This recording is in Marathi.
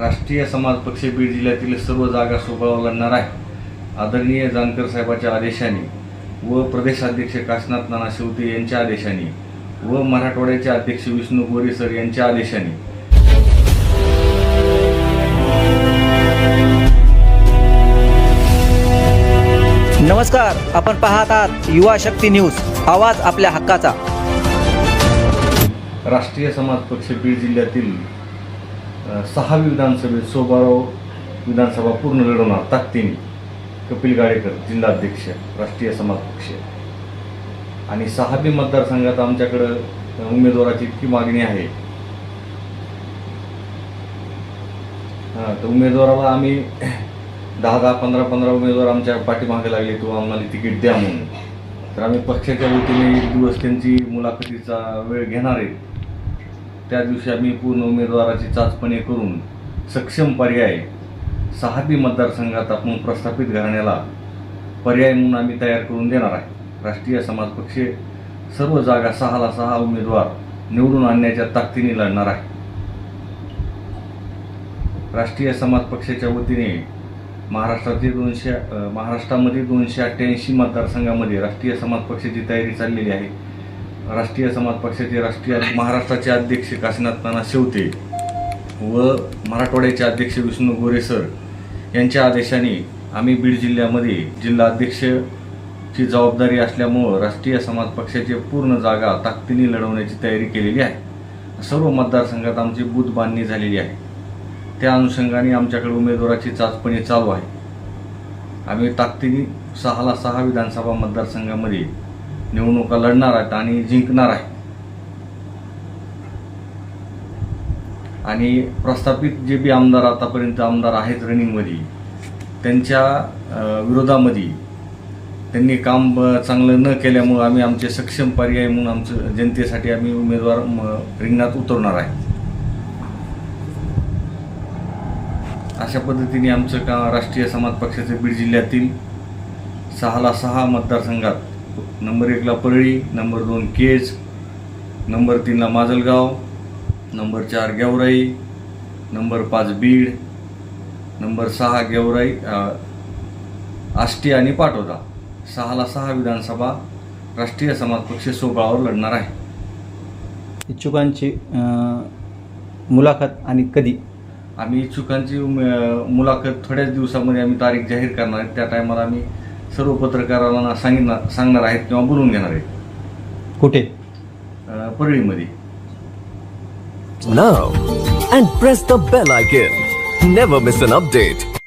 राष्ट्रीय समाज पक्ष बीड जिल्ह्यातील सर्व जागा सोबळावर लढणार आहे. आदरणीय जानकर साहेबाच्या आदेशाने व प्रदेशाध्यक्ष काशीनाथ नाना शेवते यांच्या आदेशाने व मराठवाड्याचे अध्यक्ष विष्णू गोरे सर यांच्या आदेशाने. नमस्कार आपण पाहत आहात युवा शक्ती न्यूज आवाज आपल्या हक्काचा. राष्ट्रीय समाज पक्ष बीड जिल्ह्यातील सहावी विधानसभेत सोबाराव विधानसभा पूर्ण लढवणार ताकदीने. कपिल गाडेकर जिल्हाध्यक्ष राष्ट्रीय समाज पक्ष. आणि सहावी मतदारसंघात आमच्याकडं उमेदवाराची इतकी मागणी आहे. हां तर उमेदवाराला आम्ही दहा दहा पंधरा पंधरा उमेदवार आमच्या पाठीमागे लागले किंवा आम्हाला तिकीट द्या म्हणून. तर आम्ही पक्षाच्या वतीने एक दिवस त्यांची मुलाखतीचा वेळ घेणार आहे. त्या दिवशी आम्ही पूर्ण उमेदवाराची चाचपणी करून सक्षम पर्याय सहाबी मतदारसंघात आपण प्रस्थापित घराण्याला पर्याय म्हणून आम्ही तयार करून देणार आहे. राष्ट्रीय समाज पक्ष सर्व जागा सहाला सहा उमेदवार निवडून आणण्याच्या ताकदीने लढणार आहे. राष्ट्रीय समाज पक्षाच्या वतीने महाराष्ट्रातील दोनशे महाराष्ट्रामध्ये दोनशे अठ्ठ्याऐंशी मतदारसंघामध्ये राष्ट्रीय समाज पक्षाची तयारी चाललेली आहे. राष्ट्रीय समाज पक्षाचे राष्ट्रीय महाराष्ट्राचे अध्यक्ष काशीनाथ नाना शेवते व मराठवाड्याचे अध्यक्ष विष्णू गोरे सर यांच्या आदेशाने आम्ही बीड जिल्ह्यामध्ये जिल्हा अध्यक्षची जबाबदारी असल्यामुळं राष्ट्रीय समाज पक्षाची पूर्ण जागा ताकदीने लढवण्याची तयारी केलेली आहे. सर्व मतदारसंघात आमची बूथ बांधणी झालेली आहे. त्या अनुषंगाने आमच्याकडे उमेदवाराची चाचपणी चालू आहे. आम्ही ताकदीने सहाला सहा विधानसभा मतदारसंघामध्ये निवडणुका लढणार आहेत आणि जिंकणार आहे आणि प्रस्थापित जे बी आमदार आतापर्यंत आमदार आहेत रनिंगमध्ये त्यांच्या विरोधामध्ये त्यांनी काम ब- चांगलं न केल्यामुळं आम्ही आमचे सक्षम पर्याय म्हणून आमचं जनतेसाठी आम्ही उमेदवार रिंगणात उतरणार आहे. अशा पद्धतीने आमचं का राष्ट्रीय समाज पक्षाचे बीड जिल्ह्यातील सहाला सहा मतदारसंघात नंबर एकला परळी नंबर दोन केज नंबर तीनला माजलगाव नंबर चार गेवराई नंबर पाच बीड नंबर सहा गेवराई आष्टी आणि पाटोदा. सहाला सहा विधानसभा राष्ट्रीय समाज पक्ष सोबळावर लढणार आहे. इच्छुकांची मुलाखत आणि कधी? आम्ही इच्छुकांची मुलाखत थोड्याच दिवसामध्ये आम्ही तारीख जाहीर करणार आहे. त्या टायमाला आम्ही सर्व पत्रकारांना सांगितणार सांगणार आहेत किंवा बोलवून घेणार आहेत कुठे परळीमध्ये now and press the bell icon. Never miss an update.